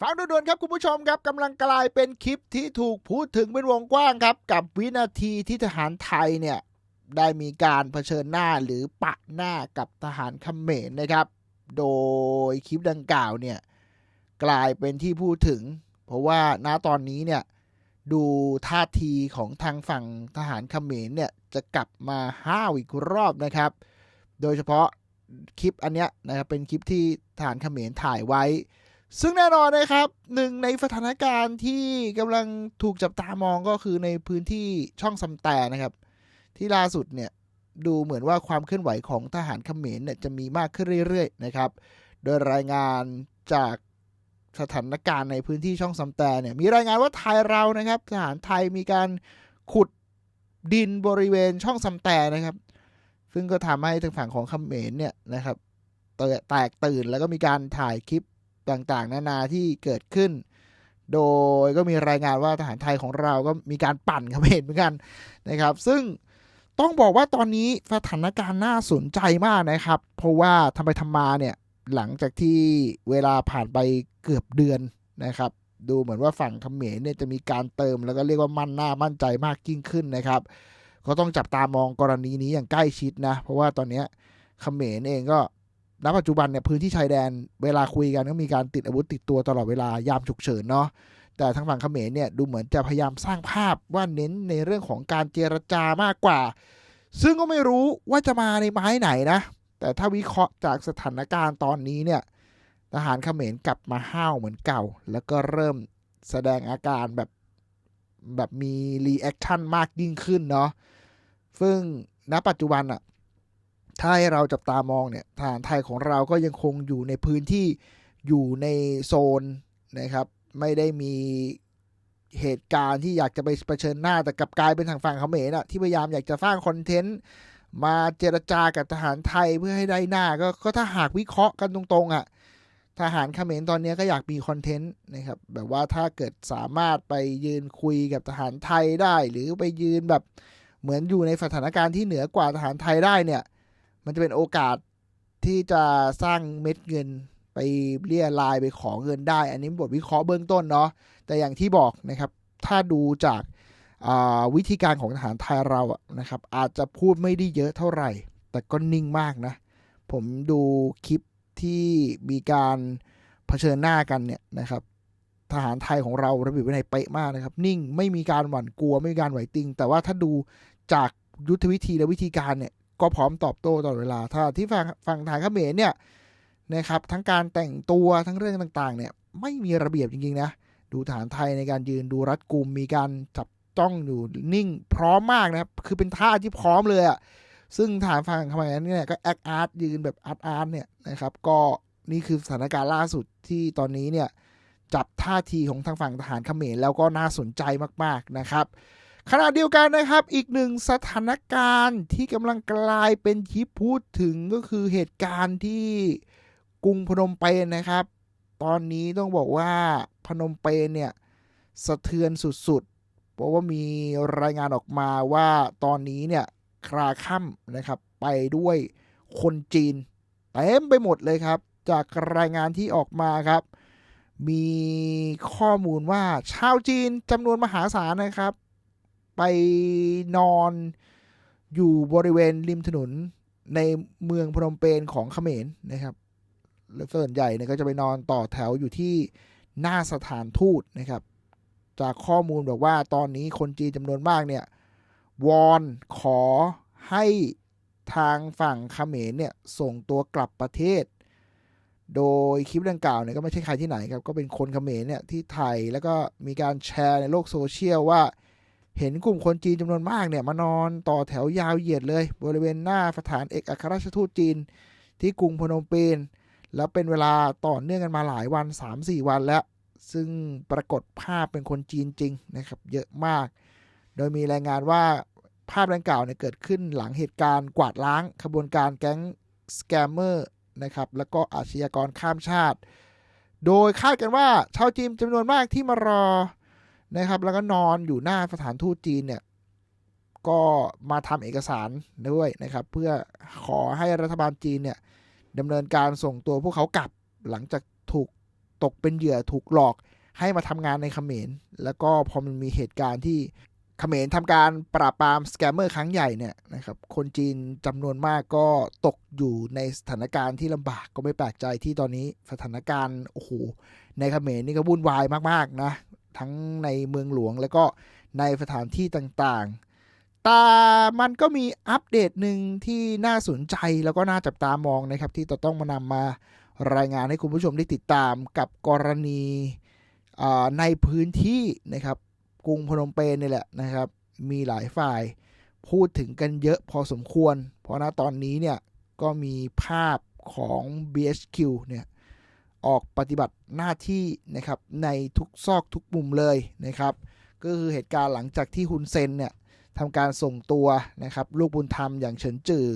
ฟังด่วนๆครับคุณผู้ชมครับกำลังกลายเป็นคลิปที่ถูกพูดถึงเป็นวงกว้างครับ กับวินาทีที่ทหารไทยเนี่ยได้มีการเผชิญหน้าหรือปะหน้ากับทหารเขมรนะครับ โดยคลิปดังกล่าวเนี่ยกลายเป็นที่พูดถึง เพราะว่าณตอนนี้เนี่ยดูท่าทีของทางฝั่งทหารเขมรเนี่ยจะกลับมาห้าวอีกรอบนะครับ โดยเฉพาะคลิปอันเนี้ยนะครับเป็นคลิปที่ทหารเขมรถ่ายไว้ ซึ่งแน่นอนนะครับหนึ่งในสถานการณ์ที่กำลังถูกจับตามองก็คือในพื้นที่ช่องซำแตนะครับ ที่ล่าสุดเนี่ยดูเหมือนว่าความเคลื่อนไหวของทหารเขมรเนี่ยจะมีมากขึ้นเรื่อยๆนะครับ โดยรายงานจากสถานการณ์ในพื้นที่ช่องซำแตเนี่ยมีรายงานว่าไทยเรานะครับทหารไทยมีการขุดดินบริเวณช่องซำแตนะครับ ซึ่งก็ทำให้ทางฝั่งของเขมรเนี่ยนะครับเตแตกตื่นแล้วก็มีการถ่ายคลิป ต่างๆ นานาที่เกิดขึ้น โดยก็มีรายงานว่าทหารไทยของเราก็มีการปั่นเขมรเหมือนกันนะครับ ซึ่งต้องบอกว่าตอนนี้สถานการณ์น่าสนใจมากนะครับ เพราะว่าทำไปทำมาเนี่ยหลังจากที่เวลาผ่านไปเกือบเดือนนะครับ ดูเหมือนว่าฝั่งเขมรเนี่ยจะมีการเติมแล้วก็เรียกว่ามั่นหน้ามั่นใจมากยิ่งขึ้นนะครับ ก็ต้องจับตามองกรณีนี้อย่างใกล้ชิดนะ เพราะว่าตอนนี้เขมรเองก็ ณปัจจุบันเนี่ยพื้นที่ชายแดนเวลาคุยกันก็มีการติดอาวุธติดตัวตลอดเวลายามฉุกเฉินเนาะแต่ทางฝั่งเขมรเนี่ยดูเหมือนจะพยายามสร้างภาพว่าเน้นในเรื่องของการเจรจามากกว่า ซึ่งก็ไม่รู้ว่าจะมาในไม้ไหนนะ แต่ถ้าวิเคราะห์จากสถานการณ์ตอนนี้เนี่ยทหารเขมรกลับมาห้าวเหมือนเก่า แล้วก็เริ่มแสดงอาการแบบแบบมีรีแอคชั่นมากยิ่งขึ้นเนาะซึ่งณปัจจุบันอะ ถ้าให้เราจับตามองเนี่ยทหารไทยของเราก็ยังคงอยู่ในพื้นที่อยู่ในโซนนะครับ ไม่ได้มีเหตุการณ์ที่อยากจะไปเผชิญหน้าแต่กลับกลายเป็นทางฝั่งเขมรอะที่พยายามอยากจะสร้างคอนเทนต์มาเจรจากับทหารไทยเพื่อให้ได้หน้าก็ก็ถ้าหากวิเคราะห์กันตรงๆอะทหารเขมรตอนนี้ก็อยากมีคอนเทนต์นะครับแบบว่าถ้าเกิดสามารถไปยืนคุยกับทหารไทยได้ หรือไปยืนแบบเหมือนอยู่ในสถานการณ์ที่เหนือกว่าทหารไทยได้เนี่ย มันจะเป็นโอกาสที่จะสร้างเม็ดเงินไปเรียรายไปขอเงินได้ อันนี้บทวิเคราะห์เบื้องต้นเนาะแต่อย่างที่บอกนะครับ ถ้าดูจากวิธีการของทหารไทยเราอะนะครับ อาจจะพูดไม่ได้เยอะเท่าไหร่ แต่ก็นิ่งมากนะ ผมดูคลิปที่มีการเผชิญหน้ากันเนี่ยนะครับ ทหารไทยของเราระเบียบวินัยเป๊ะมากนะครับ นิ่งไม่มีการหวั่นกลัวไม่มีการไหวติง แต่ว่าถ้าดูจากยุทธวิธีและวิธีการเนี่ย ก็พร้อมตอบโต้ตลอดเวลา ถ้าที่ฝั่งฝั่งทหารเขมรเนี่ยนะครับทั้งการแต่งตัวทั้งเรื่องต่างๆเนี่ยไม่มีระเบียบจริงๆนะดูฐานไทยในการยืนดูรัดกุมมีการจับจ้องอยู่นิ่งพร้อมมากนะครับ คือเป็นท่าที่พร้อมเลยอะ่ะซึ่งฐานฝั่งเขมรเนี่ยก็แอคอาร์ตยืนแบบอาร์ตอาร์ตเนี่ยนะครับ ก็นี่คือสถานการณ์ล่าสุดที่ตอนนี้เนี่ยจับท่าทีของทางฝั่งทหารเขมรแล้วก็น่าสนใจมากๆนะครับ ขณะเดียวกันนะครับ อีกหนึ่งสถานการณ์ที่กำลังกลายเป็นที่พูดถึงก็คือเหตุการณ์ที่กรุงพนมเปญนะครับ ตอนนี้ต้องบอกว่าพนมเปญเนี่ยสะเทือนสุดๆ เพราะว่ามีรายงานออกมาว่าตอนนี้เนี่ยคราค่ำนะครับ ไปด้วยคนจีนเต็มไปหมดเลยครับ จากรายงานที่ออกมาครับ มีข้อมูลว่าชาวจีนจำนวนมหาศาลนะครับ ไปนอนอยู่บริเวณริมถนนในเมืองพนมเปญของเขมรนะครับและส่วนใหญ่เนี่ยก็จะไปนอนต่อแถวอยู่ที่หน้าสถานทูตนะครับ จากข้อมูลบอกว่าตอนนี้คนจีนจำนวนมากเนี่ยวอนขอให้ทางฝั่งเขมรเนี่ยส่งตัวกลับประเทศ โดยคลิปดังกล่าวเนี่ยก็ไม่ใช่ใครที่ไหนครับ ก็เป็นคนเขมรเนี่ยที่ไทยแล้วก็มีการแชร์ในโลกโซเชียลว่า เห็นกลุ่มคนจีนจำนวนมากเนี่ยมานอนต่อแถวยาวเหยียดเลย บริเวณหน้าสถานเอกอัครราชทูตจีน ที่กรุงพนมเปญแล้วเป็นเวลาต่อเนื่องกันมาหลายวัน 3-4 วันแล้ว ซึ่งปรากฏภาพเป็นคนจีนจริงนะครับเยอะมาก โดยมีรายงานว่าภาพดังกล่าวเนี่ยเกิดขึ้นหลังเหตุการณ์กวาดล้างขบวนการแก๊งสแกมเมอร์นะครับแล้วก็อาชญากรข้ามชาติ โดยคาดกันว่าชาวจีนจำนวนมากที่มารอ นะครับ แล้วก็นอนอยู่หน้าสถานทูตจีนเนี่ย ก็มาทำเอกสารด้วยนะครับ เพื่อขอให้รัฐบาลจีนเนี่ยดำเนินการส่งตัวพวกเขากลับหลังจากถูกตกเป็นเหยื่อถูกหลอกให้มาทำงานในเขมร แล้วก็พอมันมีเหตุการณ์ที่เขมรทำการปราบปรามสแกมเมอร์ครั้งใหญ่เนี่ยนะครับ คนจีนจำนวนมากก็ตกอยู่ในสถานการณ์ที่ลำบากก็ไม่แปลกใจที่ตอนนี้สถานการณ์โอ้โหในเขมรนี่ก็วุ่นวายมากๆนะ ทั้งในเมืองหลวง แล้วก็ในสถานที่ต่างๆ แต่มันก็มีอัปเดตหนึ่งที่น่าสนใจแล้วก็น่าจับตามองนะครับ ที่จะต้องมานำมารายงานให้คุณผู้ชมได้ติดตามกับกรณีในพื้นที่นะครับกรุงพนมเปญนี่แหละนะครับ มีหลายฝ่ายพูดถึงกันเยอะพอสมควร เพราะนะตอนนี้เนี่ยก็มีภาพของ BHQ เนี่ย ออกปฏิบัติหน้าที่นะครับในทุกซอกทุกมุมเลยนะครับก็คือเหตุการณ์หลังจากที่ฮุนเซนเนี่ยทำการส่งตัวนะครับลูกบุญธรรมอย่างเฉินจือ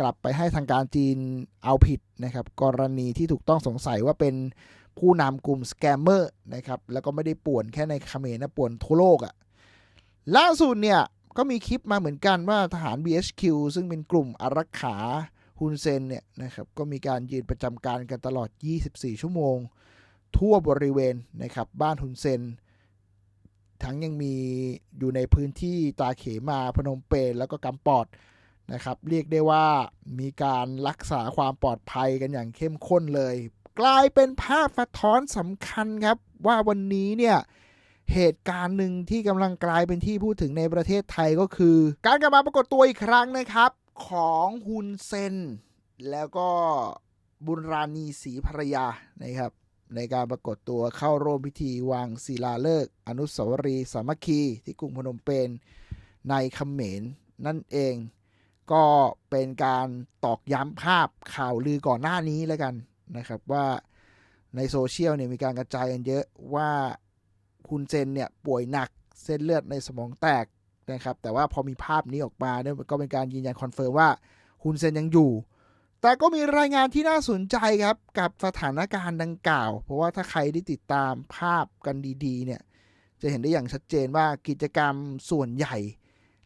กลับไปให้ทางการจีนเอาผิดนะครับกรณีที่ถูกต้องสงสัยว่าเป็นผู้นำกลุ่มสแกมเมอร์นะครับแล้วก็ไม่ได้ป่วนแค่ในเขมรนะป่วนทั่วโลกอะ่ะล่าสุดเนี่ยก็มีคลิปมาเหมือนกันว่าทหาร BHQ ซึ่งเป็นกลุ่มอารักขา ฮุนเซนเนี่ยนะครับก็มีการยืนประจำการกันตลอด 24 ชั่วโมง ทั่วบริเวณนะครับบ้านฮุนเซน ทั้งยังมีอยู่ในพื้นที่ตาเขมาพนมเปญแล้วก็กำปอดนะครับเรียกได้ว่ามีการรักษาความปลอดภัยกันอย่างเข้มข้นเลย กลายเป็นภาพสะท้อนสำคัญครับ ว่าวันนี้เนี่ยเหตุการณ์หนึ่งที่กำลังกลายเป็นที่พูดถึงในประเทศไทยก็คือ การกลับมาปรากฏตัวอีกครั้งนะครับ ของฮุนเซน แล้วก็บุญราณีศรีภรยานะครับ ในการปรากฏตัวเข้าร่วมพิธีวางศิลาฤกษ์อนุสาวรีย์สามัคคี ที่กรุงพนมเปญในคเขมรนั่นเองก็เป็นการตอกย้ำภาพข่าวลือก่อนหน้านี้แล้วกันนะครับว่าในโซเชียลเนี่ยมีการกระจายกันเยอะว่าคุณเซนเนี่ยป่วยหนักเส้นเลือดในสมองแตก นะครับ แต่ว่าพอมีภาพนี้ออกมาเนี่ยก็เป็นการยืนยันคอนเฟิร์มว่าฮุนเซนยังอยู่ แต่ก็มีรายงานที่น่าสนใจครับ กับสถานการณ์ดังกล่าว เพราะว่าถ้าใครได้ติดตามภาพกันดีๆ เนี่ย จะเห็นได้อย่างชัดเจนว่ากิจกรรมส่วนใหญ่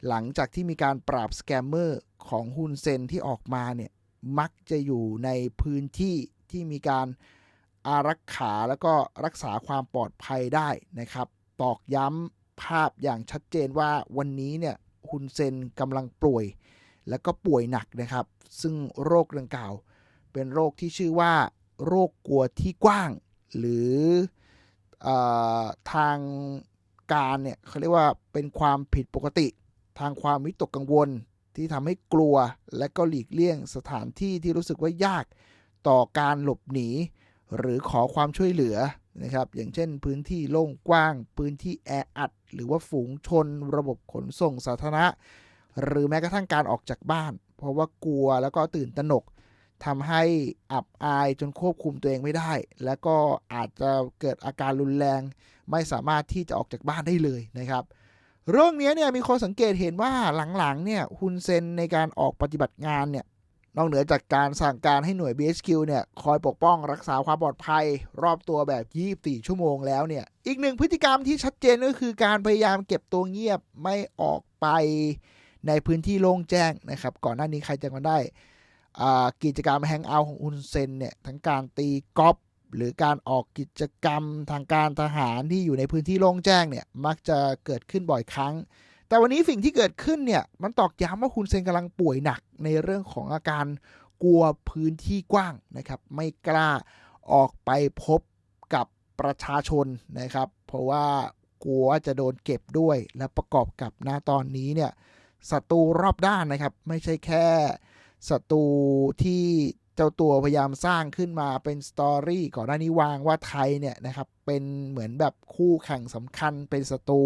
หลังจากที่มีการปราบสแกมเมอร์ของฮุนเซนที่ออกมาเนี่ย มักจะอยู่ในพื้นที่ที่มีการอารักขาแล้วก็รักษาความปลอดภัยได้นะครับ ตอกย้ำ ภาพอย่างชัดเจนว่าวันนี้เนี่ยฮุนเซนกำลังป่วย แล้วก็ป่วยหนักนะครับ ซึ่งโรคดังกล่าว เป็นโรคที่ชื่อว่า โรคกลัวที่กว้าง หรืออทางการเนี่ยเขาเรียกว่าเป็นความผิดปกติ ทางความวิตกกังวลที่ทำให้กลัวและก็หลีกเลี่ยงสถานที่ที่รู้สึกว่ายากต่อการหลบหนี หรือขอความช่วยเหลือ นะครับอย่างเช่นพื้นที่โล่งกว้าง พื้นที่แออัด หรือว่าฝูงชน ระบบขนส่งสาธารณะ หรือแม้กระทั่งการออกจากบ้าน เพราะว่ากลัวแล้วก็ตื่นตระหนกทำให้อับอายจนควบคุมตัวเองไม่ได้ แล้วก็อาจจะเกิดอาการรุนแรง ไม่สามารถที่จะออกจากบ้านได้เลยนะครับ เรื่องนี้เนี่ยมีคนสังเกตเห็นว่าหลังๆเนี่ยฮุนเซนในการออกปฏิบัติงานเนี่ย นอกเหนือจากการสั่งการให้หน่วย BHQ เนี่ยคอยปกป้องรักษาความปลอดภัย รอบตัวแบบ 24 ชั่วโมงแล้วเนี่ย อีกหนึ่งพฤติกรรมที่ชัดเจนก็คือการพยายามเก็บตัวเงียบไม่ออกไปในพื้นที่โล่งแจ้งนะครับ ก่อนหน้านี้ใครจำกันได้กิจกรรมแฮงเอาท์ของอุนเซนเนี่ยทั้งการตีกอล์ฟหรือการออกกิจกรรมทางการทหารที่อยู่ในพื้นที่โล่งแจ้งเนี่ยมักจะเกิดขึ้นบ่อยครั้ง แต่วันนี้สิ่งที่เกิดขึ้นเนี่ย มันตอกย้ำว่าคุณเซนกำลังป่วยหนักในเรื่องของอาการกลัวพื้นที่กว้างนะครับ ไม่กล้าออกไปพบกับประชาชนนะครับ เพราะว่ากลัวจะโดนเก็บด้วยและประกอบกับหน้าตอนนี้เนี่ยศัตรูรอบด้านนะครับ ไม่ใช่แค่ศัตรูที่ เจ้าตัวพยายามสร้างขึ้นมาเป็นสตอรี่ก่อนหน้านี้วางว่าไทยเนี่ยนะครับเป็นเหมือนแบบคู่แข่งสำคัญเป็นศัตรู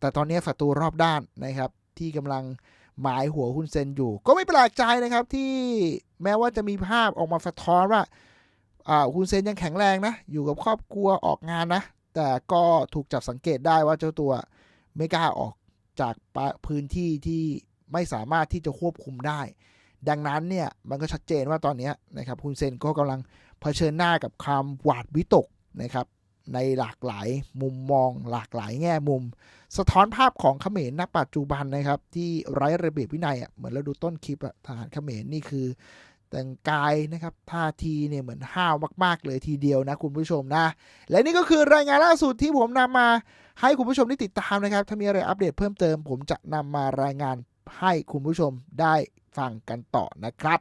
แต่ตอนนี้ศัตรูรอบด้านนะครับ ที่กำลังหมายหัวคุณเซนอยู่ ก็ไม่แปลกใจนะครับที่แม้ว่าจะมีภาพออกมาสะท้อนว่าคุณเซนยังแข็งแรงนะ อยู่กับครอบครัวออกงานนะ แต่ก็ถูกจับสังเกตได้ว่าเจ้าตัวไม่กล้าออกจากพื้นที่ที่ไม่สามารถที่จะควบคุมได้ ดังนั้นเนี่ยมันก็ชัดเจนว่าตอนนี้นะครับคุณเซนก็กำลังเผชิญหน้ากับความหวาดวิตกนะครับในหลากหลายมุมมองหลากหลายแง่มุม สะท้อนภาพของเขมรณปัจจุบันนะครับ ที่ไร้ระเบียบวินัยอะเหมือนเราดูต้นคลิปทหารเขมรนี่คือ แต่งกายนะครับท่าทีเนี่ยเหมือนห้าวมาก ๆ เลยทีเดียวนะคุณผู้ชมนะ และนี่ก็คือรายงานล่าสุดที่ผมนำมาให้คุณผู้ชมได้ติดตามนะครับ ถ้ามีอะไรอัปเดตเพิ่มเติม ผมจะนำมารายงาน ให้คุณผู้ชมได้ฟังกันต่อนะครับ